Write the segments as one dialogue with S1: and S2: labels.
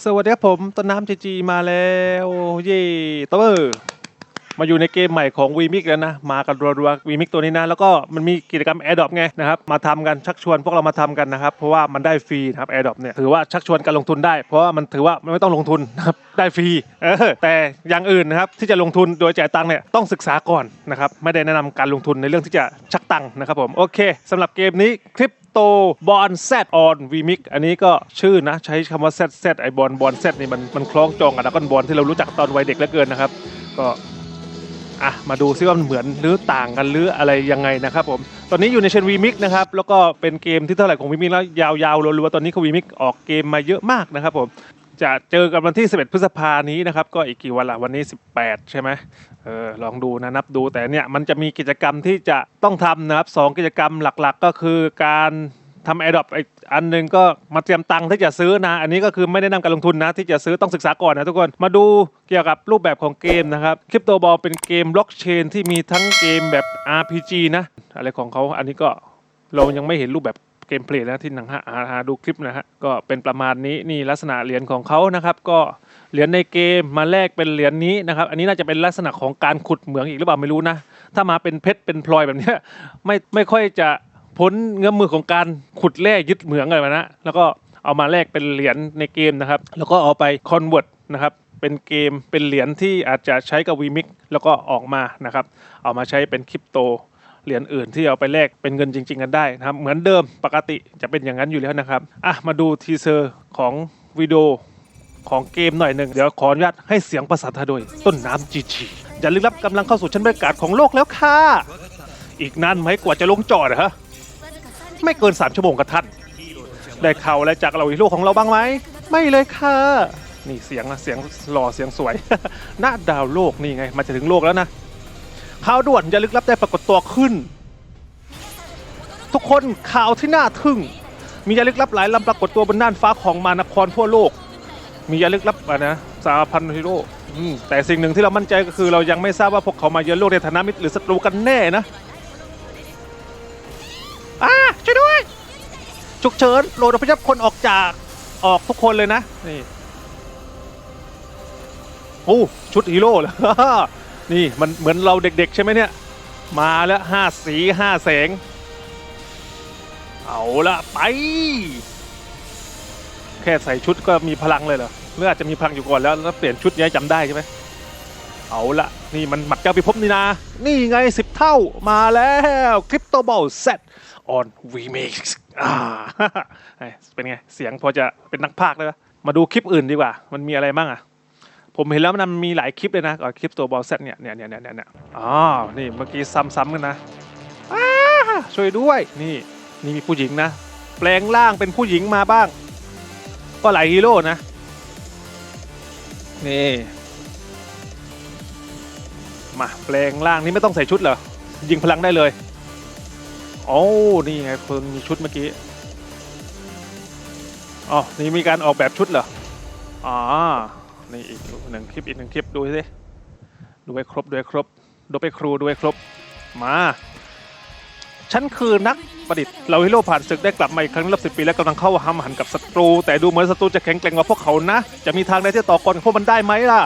S1: สวัสดีครับผมต้นน้ำจีจีมาแล้ว เย่ตบเบอร์มาอยู่ในเกมใหม่ของ v m i x แล้วนะ มากันรัวๆ v m i x ตัวนี้นะ แล้วก็มันมีกิจกรรม Air d r o p ไงนะครับ มาทำกันชักชวนพวกเรามาทำกันนะครับ เพราะว่ามันได้ฟรีนะครับ Air d r o p เนี่ยถือว่าชักชวนการลงทุนได้ เพราะว่ามันถือว่าไม่ต้องลงทุนนะครับได้ฟรีเออแต่อย่างอื่นนะครับที่จะลงทุนโดยจ่ายตังค์เนี่ยต้องศึกษาก่อนนะครับไม่ได้แนะนำการลงทุนในเรื่องที่จะชักตังค์นะครับผมโอเคสำหรับเกมนี้คลิป โตบอลแซดออนวีมิกอันนี้ก็ชื่อนะ ใช้คำว่าแซดแซดไอบอลบอลแซดนี่มันมันคล้องจองกับดักกอนบอลที่เรารู้จักตอนวัยเด็กเหลือเกินนะครับ ก็อะมาดูซิว่ามันเหมือนหรือต่างกันหรืออะไรยังไงนะครับผม ตอนนี้อยู่ในเชนวีมิกนะครับ แล้วก็เป็นเกมที่เท่าไหร่ของวีมิกแล้วยาวๆรัวๆตอนนี้เขาวีมิกออกเกมมาเยอะมากนะครับผม จะเจอกันวันที่ 11 พฤษภานี้นะครับ ก็อีกกี่วันละวันนี้ 18 ใช่ไหมเออลองดูนะนับดูแต่เนี่ยมันจะมีกิจกรรมที่จะต้องทำนะครับสองกิจกรรมหลักๆ ก็คือการทำแอร์ดรอปอีกอันหนึ่งก็มาเตรียมตังค์ที่จะซื้อนะ อันนี้ก็คือไม่ได้นำการลงทุนนะ ที่จะซื้อต้องศึกษาก่อนนะทุกคนมาดูเกี่ยวกับรูปแบบของเกมนะครับคริปโตบอลเป็นเกมบล็อกเชนที่มีทั้งเกมแบบ RPG นะ อะไรของเขาอันนี้ก็เรายังไม่เห็นรูปแบบ กมเพลย์นะที่หนังหาหาดูคลิปนะฮะก็เป็นประมาณนี้นี่ลักษณะเหรียญของเขานะครับ ก็เหรียญในเกมมาแลกเป็นเหรียญนี้นะครับ อันนี้น่าจะเป็นลักษณะของการขุดเหมืองอีกหรือเปล่าไม่รู้นะ ถ้ามาเป็นเพชรเป็นพลอยแบบนี้ไม่ไม่ค่อยจะพ้นเงื้อมมือของการขุดแร่ยึดเหมืองอะไรมานะแล้วก็เอามาแลกเป็นเหรียญในเกมนะครับ แล้วก็เอาไปคอนเวิร์ตนะครับเป็นเกมเป็นเหรียญที่อาจจะใช้กับวีมิกแล้วก็ออกมานะครับ เอามาใช้เป็นคริปโต เหรียญอื่นที่เอาไปแลกเป็นเงินจริง ๆ กันได้นะครับ เหมือนเดิมปกติจะเป็นอย่างนั้นอยู่แล้วนะครับอะมาดูทีเซอร์ของวิดีโอของเกมหน่อยหนึ่งเดี๋ยวขออนุญาตให้เสียงภาษาไทยโดย ต้นน้ำจีจีอย่าลึกลับกำลังเข้าสู่ชั้นบรรยากาศของโลกแล้วค่ะ อีกนานไหมกว่าจะลงจอดอฮะไม่เกิน 3 ชั่วโมงกับท่านได้ข่าวอะไรจากเราฮีโร่ของเราบ้างไหม ไม่เลยค่ะ นี่เสียงนะเสียงหล่อเสียงสวย หน้าดาวโลกนี่ไง มาจะถึงโลกแล้วนะ ข่าวด่วนอย่าลึกลับได้ปรากฏตัวขึ้น ทุกคนข่าวที่น่าทึ่ง มียาลึกลับหลายลำปรากฏตัวบนน่านฟ้าของมานครทั่วโลก มียาลึกลับอะนะสาพันฮีโร่แต่สิ่งหนึ่งที่เรามั่นใจก็คือเรายังไม่ทราบว่าพวกเขามาเยือนโลกในฐานะมิตรหรือศัตรูกันแน่นะอ่าช่วยด้วยฉุกเฉินโหลดอพยพคนออกจากออกทุกคนเลยนะนี่โอ้ชุดฮีโร่เหรอ นี่มันเหมือนเราเด็กๆ ใช่ไหมเนี่ย มาแล้วห้าสีห้าแสง เอาละไป แค่ใส่ชุดก็มีพลังเลยเหรอหรืออาจจะมีพลังอยู่ก่อนแล้วแล้วเปลี่ยนชุดย้ายจำได้ใช่ไหมเอาละนี่มันหมัดเจ้าพิภพนี่นานี่ไงสิบเท่ามาแล้วคริปโตบอลเซตออนวีมิกอ่าเป็นไง เสียงพอจะเป็นนักพากย์เลยมาดูคลิปอื่นดีกว่า มันมีอะไรบ้างอะ ผมเห็นแล้วมันมีหลายคลิปเลยนะก่อนคลิปตัวบอลเซตเนี่ยเนี่ยเนี่ยเนี่ยเนี่ยอ๋อนี่เมื่อกี้ซ้ำๆกันนะอ้าช่วยด้วยนี่นี่มีผู้หญิงนะ แปลงร่างเป็นผู้หญิงมาบ้าง ก็หลายฮีโร่นะนี่มาแปลงร่างนี่ไม่ต้องใส่ชุดเหรอยิงพลังได้เลยโอ้นี่ไงคนมีชุดเมื่อกี้อ๋อนี่มีการออกแบบชุดเหรออ๋อ นี่อีกหนึ่งคลิปอีกหนึ่งคลิปดูสิดูให้ครบดูให้ครบดูไปครูดูให้ครบมาฉันคือนักประดิษฐ์เราฮิโร่ผ่านศึกได้กลับมาอีกครั้งรอบสิบปีแล้วกำลังเข้าห้ามหันกับศัตรู แต่ดูเหมือนศัตรูจะแข็งแกร่งกว่าพวกเขานะ จะมีทางใดที่ต่อกรกับพวกมันได้ไหมล่ะ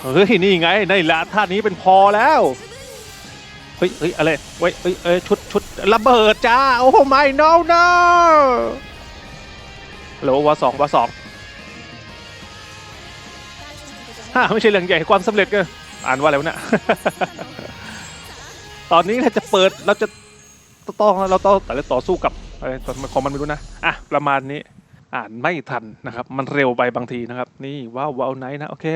S1: เฮ้ยนี่ไงในละท่านี้เป็นพอแล้วเฮ้ยเฮ้ยอะไรเว้ยเฮ้ยเอ้ยชุดชุดระเบิดจ้าโอ้ไม่ no no หรือว่าสองว่าสอง ฮ่าไม่ใช่เรื่องใหญ่ความสำเร็จก็อ่านว่าอะไรวะเนี่ยตอนนี้ถ้าจะเปิดเราจะต้องเราต้องแต่ละต่อสู้กับอะไรของมันไม่รู้นะอะประมาณนี้อ่านไม่ทันนะครับ มันเร็วไปบางทีนะครับ นี่ว้าวว้าวไนท์นะโอเค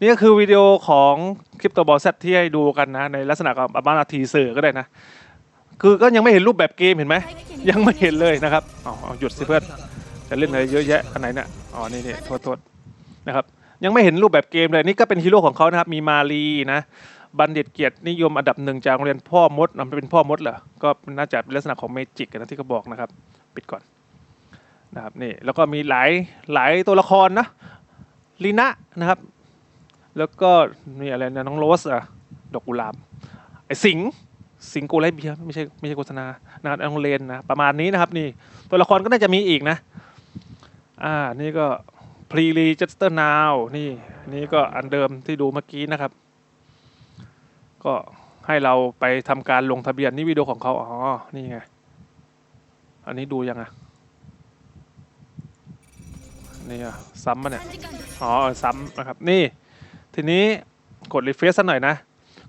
S1: นี่ก็คือวิดีโอของคลิปตัวบอลเซตที่ให้ดูกันนะ ในลักษณะของประมาณนาทีเสือก็ได้นะ คือก็ยังไม่เห็นรูปแบบเกมเห็นไหมยังไม่เห็นเลยนะครับอ๋อเอาหยุดสิเพื่อนจะเล่นอะไรเยอะแยะอันไหนเนี่ยอ๋อนี่นี่โทษโทษนะครับ ยังไม่เห็นรูปแบบเกมเลยนี่ก็เป็นฮีโร่ของเขานะครับ มีมาลีนะบัณฑิตเกียรตินิยมอันดับหนึ่งจากโรงเรียนพ่อมดนำไปเป็นพ่อมดเหรอก็น่าจะเป็นลักษณะของเมจิกนะที่เขาบอกนะครับ ปิดก่อนนะครับนี่แล้วก็มีหลายหลายตัวละครนะลีนะนะครับ แล้วก็มีอะไรนะน้องโรสอะดอกกุหลาบไอสิงสิงโกไลเบียไม่ใช่ไม่ใช่โฆษณานะครับน้องเลนนะประมาณนี้นะครับ นี่ตัวละครก็น่าจะมีอีกนะ อ่านี่ก็ พรีรีเจสเตอร์นาวนี่นี่ก็อันเดิมที่ดูเมื่อกี้นะครับ ก็ให้เราไปทำการลงทะเบียนนี่วิดีโอของเขาอ๋อ นี่ไง อันนี้ดูยังอะนี่อะซ้ำมาเนี่ย อ๋อซ้ำนะครับ นี่ ทีนี้กดรีเฟรชสักหน่อยนะ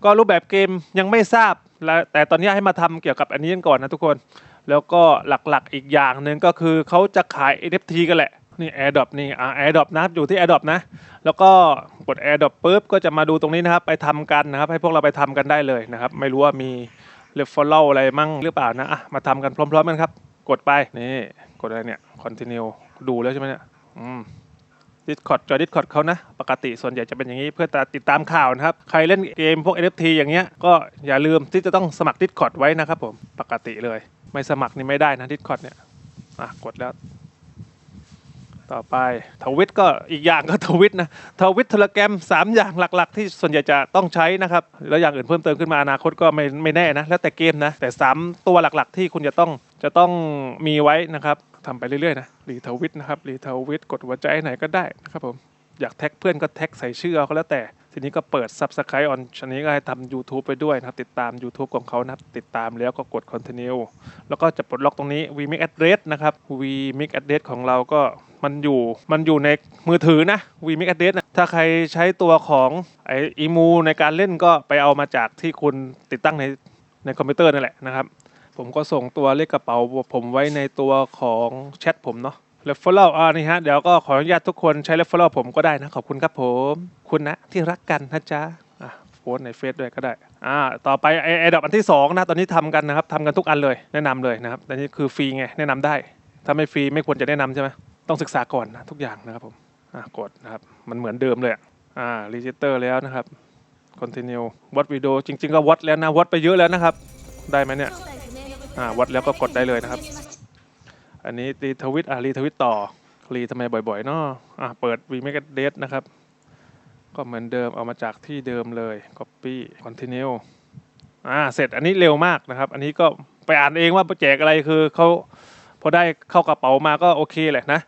S1: ก็รูปแบบเกมยังไม่ทราบแล้วแต่ตอนนี้ให้มาทำเกี่ยวกับอันนี้กันก่อนนะทุกคน แล้วก็หลักๆอีกอย่างหนึ่งก็คือเขาจะขาย NFT กันแหละ นี่ AirDrop นี่อ่า AirDrop นะครับอยู่ที่ AirDrop นะ แล้วก็กด AirDrop ปุ๊บก็จะมาดูตรงนี้นะครับ ไปทำกันนะครับ ให้พวกเราไปทำกันได้เลยนะครับ ไม่รู้ว่ามี referral อะไรมั่งหรือเปล่านะอะมาทำกันพร้อมๆกันครับ กดไปนี่กดอะไรเนี่ย continue ดูแล้วใช่ไหมเนี่ยอืม Discord จอ Discord เขานะ ปกติส่วนใหญ่จะเป็นอย่างนี้เพื่อติดตามข่าวนะครับ ใครเล่นเกมพวก NFT อย่างเงี้ยก็อย่าลืมที่จะต้องสมัคร Discord ไว้นะครับผมปกติเลย ไม่สมัครนี่ไม่ได้นะ Discord เนี่ยอะกดแล้ว ต่อไปทวิตก็อีกอย่างก็ทวิตนะทวิตเทเลแกรมสามอย่างหลัก ๆ ที่ส่วนใหญ่จะต้องใช้นะครับ แล้วอย่างอื่นเพิ่มเติมขึ้นมาอนาคตก็ไม่ไม่แน่นะ แล้วแต่เกมนะ แต่สามตัวหลักๆ ที่คุณจะต้องจะต้องมีไว้นะครับทำไปเรื่อยๆนะรีทวิตนะครับรีทวิตกดหัวใจไหนก็ได้นะครับผมอยากแท็กเพื่อนก็แท็กใส่ชื่อเอาก็แล้วแต่ ทีนี้ก็เปิด Subscribe on ชันนี้ก็ให้ทำ YouTube ไปด้วยนะครับ ติดตาม YouTube ของเขานะครับ ติดตามแล้วก็กด Continue แล้วก็จะปลดล็อกตรงนี้ vmix address นะครับ vmix address ของเราก็มันอยู่มันอยู่ในมือถือนะ vmix address นะถ้าใครใช้ตัวของไออีมูในการเล่นก็ไปเอามาจากที่คุณติดตั้งในในคอมพิวเตอร์นั่นแหละนะครับ ผมก็ส่งตัวเลขกระเป๋าผมไว้ในตัวของแชทผมเนาะ referral อ่านี่ฮะ เดี๋ยวก็ขออนุญาตทุกคนใช้ referral ผมก็ได้นะ ขอบคุณครับผม คุณนะที่รักกันนะจ๊ะอะโพสต์ในเฟซด้วยก็ได้ อ่า ต่อไปไอไอดับอันที่ 2 นะ ตอนนี้ทำกันนะครับทำกันทุกอันเลย แนะนำเลยนะครับแต่นี่คือฟรีไง แนะนำได้ ถ้าไม่ฟรีไม่ควรจะแนะนำใช่ไหมต้องศึกษาก่อนนะทุกอย่างนะครับผม อะ กดนะครับ มันเหมือนเดิมเลยอะอ่า register แล้วนะครับ continue วัดวิดีโอจริง ๆ ก็วัดแล้วนะ วัดไปเยอะแล้วนะครับ ได้ไหมเนี่ย อ่า วัดแล้วก็กดได้เลยนะครับ อันนี้รีทวิตอะรีทวิตต่อรีทำไมบ่อยๆเนาะอะเปิด v m a k e d a t e นะครับ ก็เหมือนเดิมเอามาจากที่เดิมเลย copy continue อ่าเสร็จอันนี้เร็วมากนะครับ อันนี้ก็ไปอ่านเองว่าแจกอะไรคือเขาพอได้เข้ากระเป๋ามาก็โอเคแหละนะ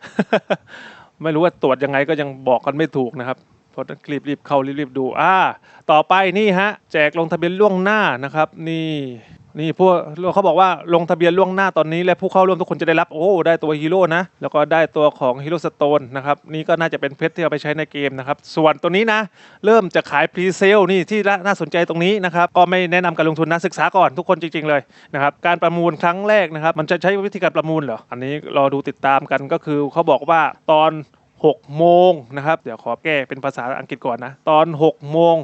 S1: ไม่รู้ว่าตรวจยังไงก็ยังบอกกันไม่ถูกนะครับเพราะรีบรีบๆเข้ารีบรีบๆดูอ่าต่อไปนี่ฮะ แจกลงทะเบียนล่วงหน้านะครับ นี่ นี่พวกเขาบอกว่าลงทะเบียนล่วงหน้าตอนนี้และผู้เข้าร่วมทุกคนจะได้รับโอ้ได้ตัวฮีโร่นะแล้วก็ได้ตัวของฮีโร่สโตนนะครับนี่ก็น่าจะเป็นเพชรที่เอาไปใช้ในเกมนะครับส่วนตัวนี้นะ เริ่มจะขายพรีเซลนี่ที่น่าสนใจตรงนี้นะครับก็ไม่แนะนำการลงทุนนะศึกษาก่อนทุกคนจริง ๆ เลยนะครับการประมูลครั้งแรกนะครับมันจะใช้วิธีการประมูลเหรออันนี้รอดูติดตามกันก็คือเขาบอกว่าตอน6โมงนะครับเดี๋ยวขอแก้เป็นภาษาอังกฤษก่อนนะตอน6โมง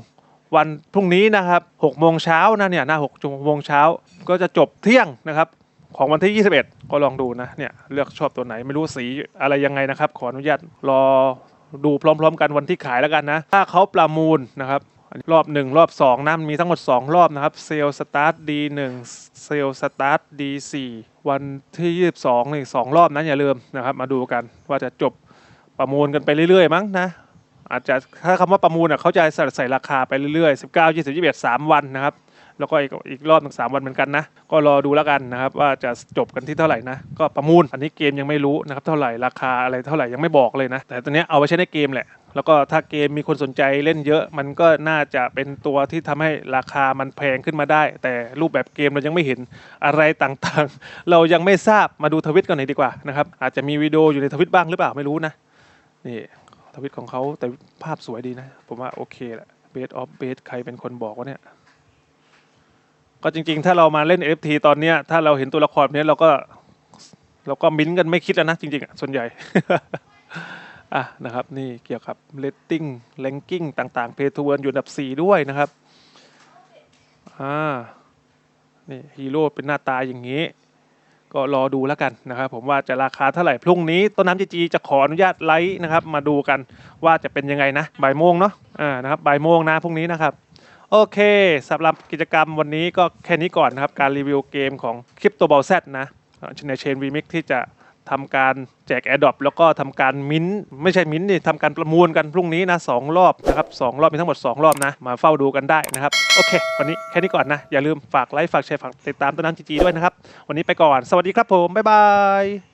S1: วันพรุ่งนี้นะครับ6โมงเช้านะเนี่ยหน้า6โมงเช้าก็จะจบเที่ยงนะครับของวันที่ 21 ก็ลองดูนะเนี่ยเลือกชอบตัวไหนไม่รู้สีอะไรยังไงนะครับ ขออนุญาตรอดูพร้อมๆ กันวันที่ขายแล้วกันนะ ถ้าเขาประมูลนะครับ รอบ 1 รอบ 2นะมีทั้งหมด 2 รอบนะครับเซลสตาร์ท D1 เซลสตาร์ท D4 วันที่ 22นี่สองรอบนะอย่าลืมนะครับ มาดูกันว่าจะจบประมูลกันไปเรื่อยๆมั้งนะ อาจจะถ้าคำว่าประมูลอะเขาจะใส่ใส่ราคาไปเรื่อยๆ 19 20 21 3 วันนะครับ แล้วก็อีกอีกรอบหนึ่งสามวันเหมือนกันนะ ก็รอดูแล้วกันนะครับ ว่าจะจบกันที่เท่าไหร่นะ ก็ประมูล อันนี้เกมยังไม่รู้นะครับ เท่าไหร่ราคาอะไรเท่าไหร่ยังไม่บอกเลยนะ แต่ตัวนี้เอาไว้ใช้ในเกมแหละ แล้วก็ถ้าเกมมีคนสนใจเล่นเยอะ มันก็น่าจะเป็นตัวที่ทำให้ราคามันแพงขึ้นมาได้ แต่รูปแบบเกมเรายังไม่เห็นอะไรต่างๆ เรายังไม่ทราบมาดูทวิตกันหน่อยดีกว่านะครับอาจจะมีวิดีโออยู่ในทวิตบ้างหรือเปล่าไม่รู้นะนี่ ทวิตของเขาแต่ภาพสวยดีนะ ผมว่าโอเคแหละเบสออฟเบสใครเป็นคนบอกว่าเนี่ย ก็จริง ๆ ถ้าเรามาเล่น FT ตอนเนี้ย ถ้าเราเห็นตัวละครเนี้ยเราก็ เราก็มิ้นกันไม่คิดแล้วนะ จริง ๆอะส่วนใหญ่ อะนะครับ นี่เกี่ยวกับ rating ranking ต่างๆ pay to earn อยู่อันดับ 4 ด้วยนะครับอ่านี่ฮีโร่เป็นหน้าตาอย่างนี้ ก็รอดูแล้วกันนะครับผมว่าจะราคาเท่าไหร่พรุ่งนี้ต้นน้ำจีจีจะขออนุญาตไลฟ์นะครับ มาดูกันว่าจะเป็นยังไงนะบ่ายโมงเนาะอ่านะครับบ่ายโมงนะพรุ่งนี้นะครับ โอเคสำหรับกิจกรรมวันนี้ก็แค่นี้ก่อนนะครับ การรีวิวเกมของคลิปตัวเบลแซนะในเชนวีมิกที่จะ ทำการแจกแอร์ดรอปแล้วก็ทำการมิ้นท์ไม่ใช่มิ้นท์นี่ทำการประมูลกันพรุ่งนี้นะสองรอบนะครับสองรอบมีทั้งหมด 2 รอบนะ มาเฝ้าดูกันได้นะครับ โอเค วันนี้แค่นี้ก่อนนะ อย่าลืมฝากไลค์ฝากแชร์ฝากติดตามต้นน้ำจีจีด้วยนะครับ วันนี้ไปก่อน สวัสดีครับผม บ๊ายบาย